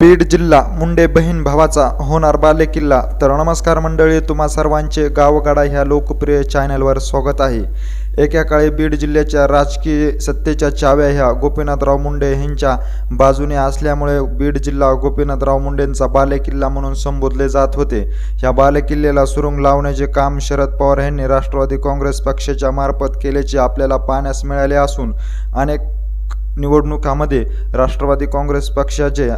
बीड जिल्हा मुंडे बहीण भावाचा होणार बालेकिल्ला. तर नमस्कार मंडळी तुम्हा सर्वांचे गावगाडा ह्या लोकप्रिय चॅनलवर स्वागत आहे. एका काळी बीड जिल्ह्याच्या राजकीय सत्तेच्या चाव्या ह्या गोपीनाथराव मुंडे यांच्या बाजूने असल्यामुळे बीड जिल्हा गोपीनाथराव मुंडेंचा बालेकिल्ला म्हणून संबोधले जात होते. ह्या बालेकिल्ल्याला सुरुंग लावण्याचे काम शरद पवार यांनी राष्ट्रवादी काँग्रेस पक्षाच्या मार्फत केल्याचे आपल्याला पाहण्यास मिळाले असून अनेक निवडणुकामध्ये राष्ट्रवादी काँग्रेस पक्षाचे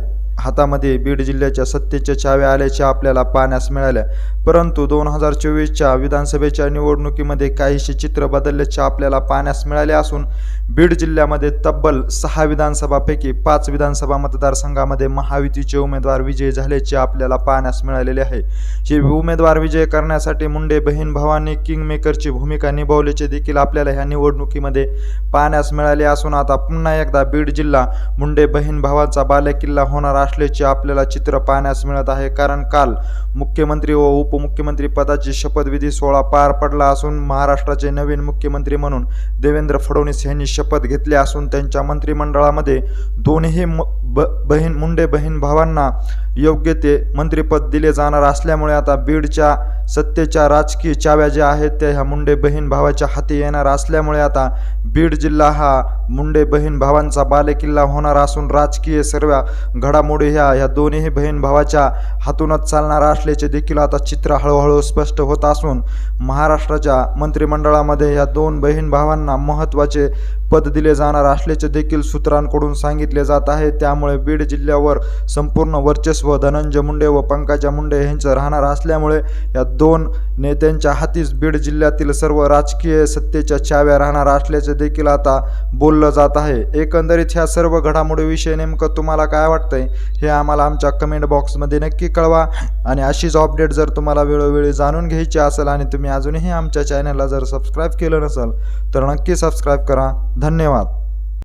हातामध्ये बीड जिल्ह्याच्या सत्तेच्या चाव्या आल्याच्या आपल्याला पाहण्यास मिळाल्या परंतु दोन हजार चोवीसच्या विधानसभेच्या निवडणुकीमध्ये काहीसे चित्र बदलल्याचे आपल्याला पाहण्यास मिळाले असून बीड जिल्ह्यामध्ये तब्बल सहा विधानसभापैकी पाच विधानसभा मतदारसंघामध्ये महायुतीचे उमेदवार विजयी झाल्याचे आपल्याला पाहण्यास मिळालेले आहे. हे उमेदवार विजय करण्यासाठी मुंडे बहीण भावांनी किंगमेकरची भूमिका निभावल्याचे देखील आपल्याला ह्या निवडणुकीमध्ये पाहण्यास मिळाले असून आता पुन्हा एकदा बीड जिल्हा मुंडे बहीण भावाचा बालेकिल्ला होणार असल्याचे आपल्याला चित्र पाहण्यास मिळत आहे. कारण काल मुख्यमंत्री व उपमुख्यमंत्री पदाची शपथविधी सोहळा पार पडला असून महाराष्ट्राचे नवीन मुख्यमंत्री म्हणून देवेंद्र फडणवीस यांनी शपथ घेतली असून त्यांच्या मंत्रिमंडळामध्ये दोन्ही म- ब बहीण मुंडे बहीण भावांना योग्य ते मंत्रिपद दिले जाणार असल्यामुळे आता बीडच्या सत्तेच्या राजकीय चाव्या ज्या आहेत त्या ह्या मुंडे बहीण भावाच्या हाती येणार असल्यामुळे आता बीड जिल्हा हा मुंडे बहीण भावांचा बालेकिल्ला होणार असून राजकीय सर्व घडामोडी ह्या ह्या दोन्ही बहीण भावाच्या हातूनच चालणार असल्याचे देखील आता चित्र हळूहळू स्पष्ट होत असून महाराष्ट्राच्या मंत्रिमंडळामध्ये या दोन बहीण भावांना महत्त्वाचे पद दिले जाणार असल्याचे देखील सूत्रांकडून सांगितले जात आहे. त्यामुळे बीड जिल्ह्यावर संपूर्ण वर्चस्व धनंजय मुंडे व पंकजा मुंडे यांचं राहणार असल्यामुळे या दोन नेत्यांच्या हातीच बीड जिल्ह्यातील सर्व राजकीय सत्तेच्या छाव्या राहणार असल्याचे देखील आता बोललं जात आहे. एकंदरीत ह्या सर्व घडामोडीविषयी नेमकं तुम्हाला काय वाटतंय हे आम्हाला आमच्या कमेंट बॉक्समध्ये नक्की कळवा. आणि अशीच अपडेट जर तुम्हाला वेळोवेळी जाणून घ्यायची असेल आणि तुम्ही अजूनही आमच्या चॅनलला जर सबस्क्राईब केलं नसेल तर नक्की सबस्क्राईब करा. धन्यवाद.